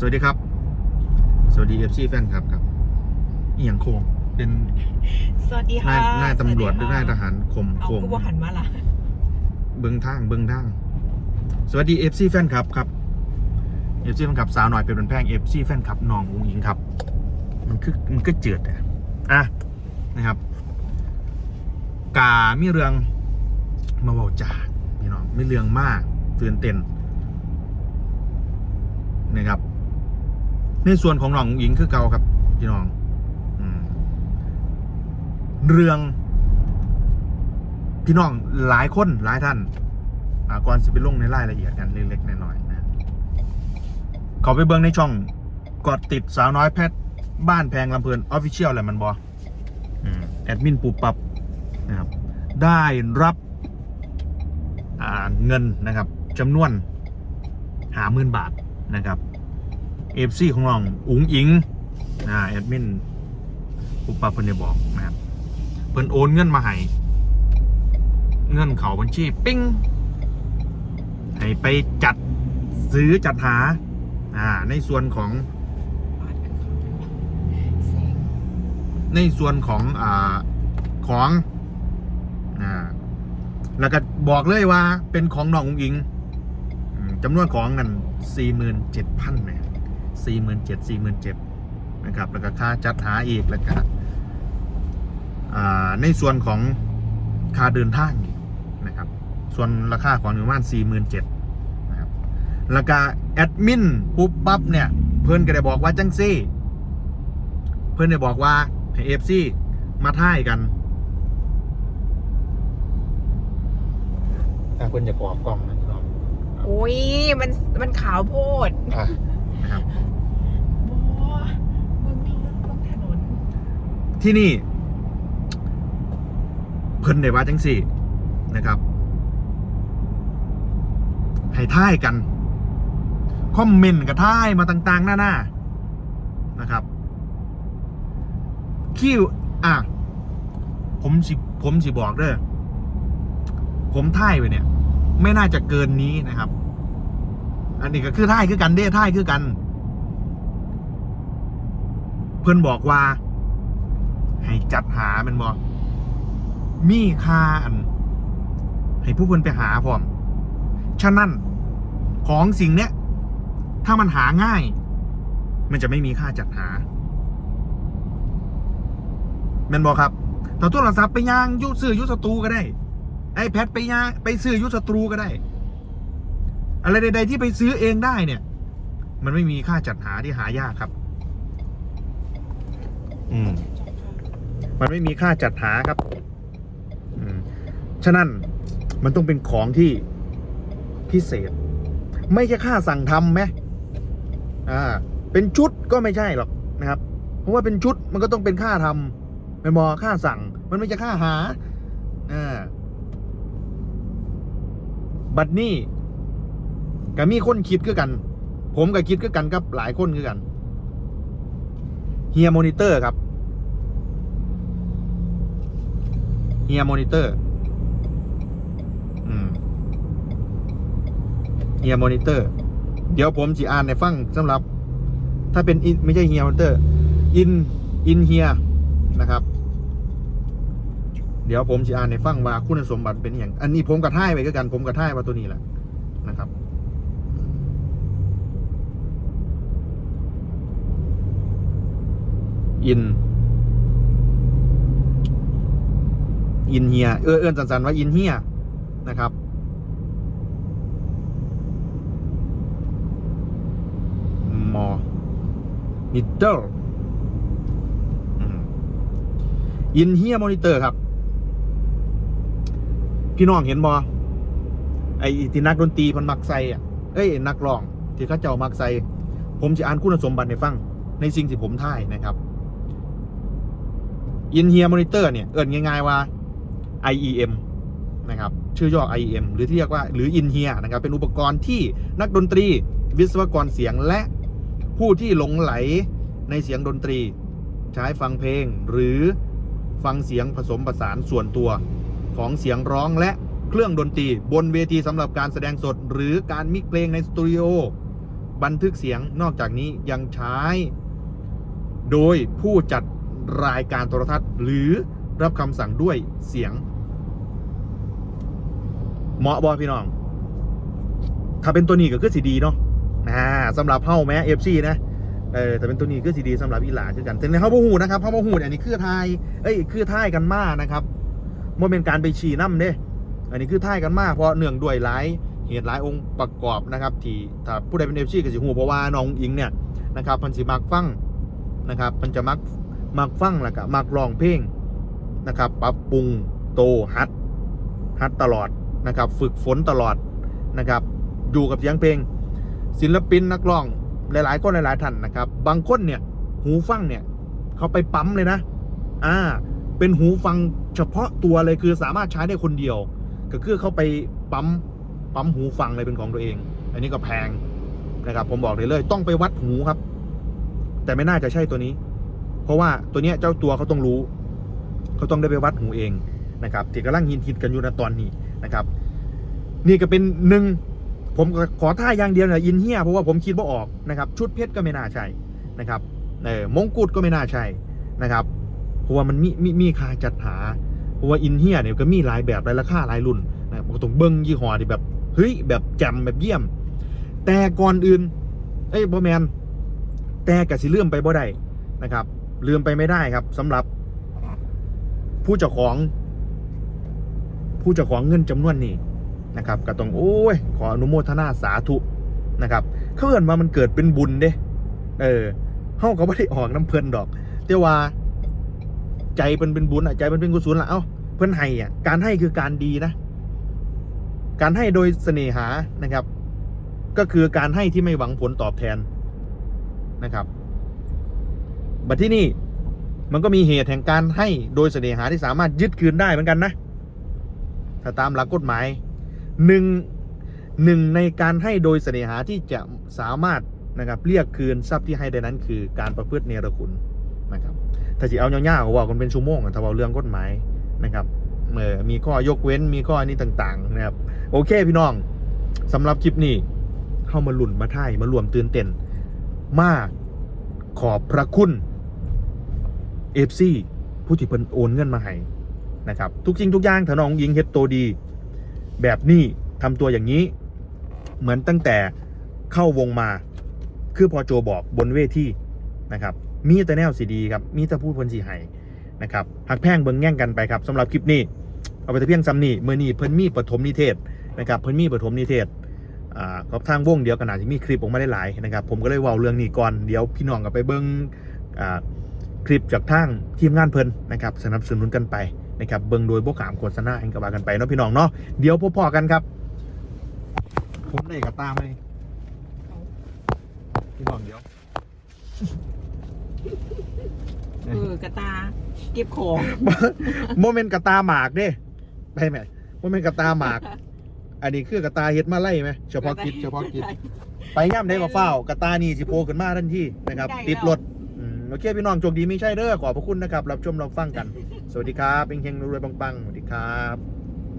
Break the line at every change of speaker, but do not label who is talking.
สวัสดีครับ สวัสดีเอฟซีแฟนครับครับอีหยังโคมเป็น
สวัสดี
ห
ค่ะ
น้าหน้าตำรวจหรือหน้าท
สวัสดีค่ะ
หารคม
เอา
โคม
กูบ่หันมาล่ะ
เบิ้งทางเบิ้งทาง สวัสดีเอฟซีแฟนครับครับเอฟซีแฟนคลับสาวหน่อยเป็นแพงเอฟซีแฟนคลับน้องอุ้งอิงครับ มันคือมันก็เจือดอะอะนะครับ กามีเรื่องมาเบาจาพี่น้องมีเรื่องมากตื่นเต้นนะครับ ในส่วนของน้องอุ๋งอิงคือเก่าครับพี่น้องอเรื่องพี่น้องหลายคนหลายท่านก่อนสิไปลงในรายละเอียดกันเล็กๆน้อยๆนะขอไปเบิ่งในช่องกดติดสาวน้อยแพทย์บ้านแพงลำเพลินออฟฟิเชียลอะไรมันบอแอดมินปูปับนะครับได้รับเงินนะครับจำนวนหาหมื่นบาทนะครับ เอฟซีของน้องอุ๋งอิงอ่าแอดมินปุบปับเพิ่นได้บอกนะครับเพิ่นโอนเงินมาให้เงินเขาบัญชีปิ้งให้ไปจัดซื้อจัดหาอ่าในส่วนของในส่วนของอ่าของอ่าแล้วก็บอกเลยว่าเป็นของน้องอุ๋งอิงจำนวนของนั่นสี่หมื่นเจ็ดพันเนี่ย สี่หมื่นเจ็ดสี่หมื่นเจ็ดนะครับ แล้วก็ค่าจัดหาอีกแล้วก็อ่าในส่วนของค่าเดินทางอีกนะครับ ส่วนราคาของอยู่ประมาณสี่หมื่นเจ็ดนะครับแล้วก็แอดมินปุ๊บปั๊บเนี่ย เพื่อนก็ได้บอกว่าจังซี่ เพื่อนได้บอกว่าให้เอฟซีมาท่ายกันถ้าเพื่อนจะกรอบกล้องนะครับ
โอ้ยมันมันขาวโพด
อะนะครับ
โอ้มึงมีรถบนถนน
ที่นี่ เพิ่นได้ว่าจังสี่นะครับ ให้ท่ายกัน คอมเมนต์กับท่ายมาต่างๆ หน้าๆนะครับ คิวอะ ผมสิผมสิบอกเด้อผมท่ายไปเนี่ย ไม่น่าจะเกินนี้นะครับ อันนี้ก็คือท่ายคือกันเด้ท่ายคือกัน เพื่อนบอกว่า ให้จัดหามันบอกมีค่าอัน ให้ผู้คนไปหาพร้อม ฉะนั้นของสิ่งเนี้ย ถ้ามันหาง่าย มันจะไม่มีค่าจัดหาแมันบอกครับแต่โทรศัพท์ไปย่างยุซื้อยุสตูก็ได้ ไอแพดไปย่างไปซื้อยุสตรูก็ได้ อะไรใด ๆ ที่ไปซื้อเองได้เนี่ย มันไม่มีค่าจัดหาที่หายากครับ อืม มันไม่มีค่าจัดหาครับฉะนั้นมันต้องเป็นของที่พิเศษ ไม่ใช่ค่าสั่งทำไหมอ่า เป็นชุดก็ไม่ใช่หรอกนะครับ เพราะว่าเป็นชุดมันก็ต้องเป็นค่าทำเป็นมอค่าสั่ง มันไม่ใช่ค่าหาอ่าบัดนี้ก็มีคนคิดคือกัน ผมก็คิดคือกันกับหลายคนคือกันเฮียมอนิเตอร์ครับ เฮียมอนิเตอร์อืมเฮียมอนิเตอร์ เดี๋ยวผมจะอ่านในฟังสำหรับ ถ้าเป็นไม่ใช่เฮียมอนิเตอร์ อินอินเฮียนะครับ เดี๋ยวผมจะอ่านในฟังว่าคุณสมบัติเป็นอย่าง อันนี้ผมกระท่ายไปคือกัน ผมกระท่ายมาตัวนี้แหละนะครับอิน อินเฮียเออเอื้อนสันๆว่าอินเฮียนะครับ มอนิเตอร์อินเฮียมอนิเตอร์ครับ พี่น้องเห็นบอไอ้ที่นักดนตรีพันมักใส่อะเอ้ยนักร้องที่เขาเจ้ามักใส่ผมจะอ่านคุณสมบัติในฟัง ในสิ่งที่ผมท่ายนะครับอินเฮียมอนิเตอร์เนี่ย เอินง่ายๆว่า IEM นะครับชื่อย่อ IEM หรือที่เรียกว่าหรือ in here นะครับเป็นอุปกรณ์ที่นักดนตรี วิศวกรเสียงและผู้ที่หลงไหลในเสียงดนตรี ใช้ฟังเพลง หรือฟังเสียงผสมผสานส่วนตัวของเสียงร้องและเครื่องดนตรี บนเวทีสำหรับการแสดงสด หรือการมิกเพลงในสตูดิโอบันทึกเสียงนอกจากนี้ยังใช้ โดยผู้จัดรายการโทรทัศน์ หรือรับคำสั่งด้วยเสียง เหมาะบอพี่น้อง ถ้าเป็นตัวนี้ก็คือสีดีเนาะนะสำหรับเฮ้าแม้เอฟซีนะเออแต่เป็นตัวนี้ก็สีดีสำหรับอีหลาคือกันแต่ในเฮ้าบ่หูนะครับเฮ้าบ่หูเนี่ยอันนี้คือไทยเอ้ยคือท่ายกันมานะครับว่าเป็นการไปฉี่น้ำเด้อันนี้คือท่ายกันมาเพราะเนื่องด้วยหลายเหตุหลายองค์ประกอบนะครับ ที่ถ้าผู้ใดเป็นเอฟซีก็สิหูเพราะว่าน้องอิงเนี่ยนะครับมันสิมักฟังนะครับมันจะมักมักฟังแล้วก็มักร้องเพลงนะครับปรับปรุงโตฮัดฮัดตลอด นะครับฝึกฝนตลอดนะครับอยู่กับเสียงเพลง ศิลปินนักร้องหลาย ๆ คนหลาย ๆ ท่านนะครับ บางคนเนี่ยหูฟังเนี่ยเขาไปปั๊มเลยนะอ่าเป็นหูฟังเฉพาะตัวเลยคือสามารถใช้ได้คนเดียว ก็คือเขาไปปั๊มปั๊มหูฟังเลยเป็นของตัวเอง อันนี้ก็แพงนะครับผมบอกเลยเลย ต้องไปวัดหูครับ แต่ไม่น่าจะใช่ตัวนี้ เพราะว่าตัวเนี้ยเจ้าตัวเขาต้องรู้เขาต้องได้ไปวัดหูเองนะครับที่กำลังฮิตฮิตกันอยู่ในตอนนี้ นะครับ นี่ก็เป็นหนึ่งผมขอท่าอย่างเดียวนะอินเฮียเพราะว่าผมคิดว่าออกนะครับชุดเพชรก็ไม่น่าใช่นะครับเออมงกุฎก็ไม่น่าใช่นะครับเพราะว่ามันมีมีมีค่าจัดหาเพราะว่าอินเฮียเนี่ยก็มีหลายแบบหลายราคาหลายรุ่นนะครับก็ต้องเบิ้งยี่ห้อที่แบบเฮ้ยแบบแจ่มแบบเยี่ยม แต่ก่อนอื่นเอ้ยบอแมนแต่กสิเลื่อมไปบ่ได้นะครับ ลืมไปไม่ได้ครับสำหรับผู้เจ้าของ ผู้จ้าของเงินจำนวนนี้นะครับก็ต้องโอ้ยขออนุโมทนาสาธุนะครับเขาเอินว่ามันเกิดเป็นบุญเด้เออเฮาก็ไม่ได้ออกน้ำเพลินดอก แต่ว่าใจเป็นเป็นบุญอะใจมันเป็นกุศลละเอ้าเพื่อนให้อะการให้คือการดีนะ การให้โดยเสน่หานะครับ ก็คือการให้ที่ไม่หวังผลตอบแทนนะครับบัดที่นี่มันก็มีเหตุแห่งการให้โดยเสน่หาที่สามารถยึดคืนได้เหมือนกันนะ ถ้าตามหลักกฎหมายหนึ่งหนึ่งในการให้โดยเสน่หาที่จะสามารถนะครับเรียกคืนทรัพย์ที่ให้ได้นั้นคือการประพฤติเนรคุณนะครับถ้าจะเอาเงาๆว่ากันเป็นชั่วโมงถ้าเอาเรื่องกฎหมายนะครับเออมีข้อยกเว้นมีข้อนี้ต่างๆนะครับโอเคพี่น้องสำหรับคลิปนี้เข้ามาหลุ่นมาท่ายมารวมตื่นเต้นมากขอบพระคุณเอฟซีผู้ที่เพิ่นโอนเงินมาให้ นะครับทุกจริงทุกอย่างถ้าน้องยิงเฮ็ดโตวดี แบบนี้ทำตัวอย่างนี้ เหมือนตั้งแต่เข้าวงมาคือพอโจบอกบนเวทีนะครับมีแต่แนวสีดีครับมีแต่พูดพนสีไห้นะครับหักแพงเบิ่งแง่งกันไปครับสำหรับคลิปนี้ เอาไปแต่เพียงซ้ำนี่เมื่อนี้เพิ่นมีปฐมนิเทศนะครับเพิ่นมีปฐมนิเทศอ่ากับทางวงเดียวกันอาจจะมีคลิปออกมาได้หลายนะครับผมก็เลยว้าเรื่องนี้ก่อนเดี๋ยวพี่น้องก็ไปเบิ่งอ่า คลิปจากทางทีมงานเพิ่นนะครับสนับสนุนกันไปนะครับเบิ่งโดยบ่ขามโฆษณาเองก็ว่ากันไปเนาะพี่น้องเนาะเดี๋ยวพบๆกันครับ ผมได้กระตามไหมพี่น้องเดี๋ยว
เออกระตาเก็บของ
โมเมนต์กระตาหมากเด้ไปไหมโมเมนต์กระตาหมาก อันนี้คือกระตาเฮ็ดมาไล่ไหมเฉพาะกิจเฉพาะกิจไปย่ำได้มาเฝ้ากระตานี่สิโผล่ขึ้นมาทันทีนะครับ
ได้แล้ว
ติดรถอืม โอเคพี่น้องโชคดีไม่ใช่เด้อขอบพระคุณนะครับรับชมรับฟังกัน สวัสดีครับเฮงๆรวยๆปังๆสวัสดีครับ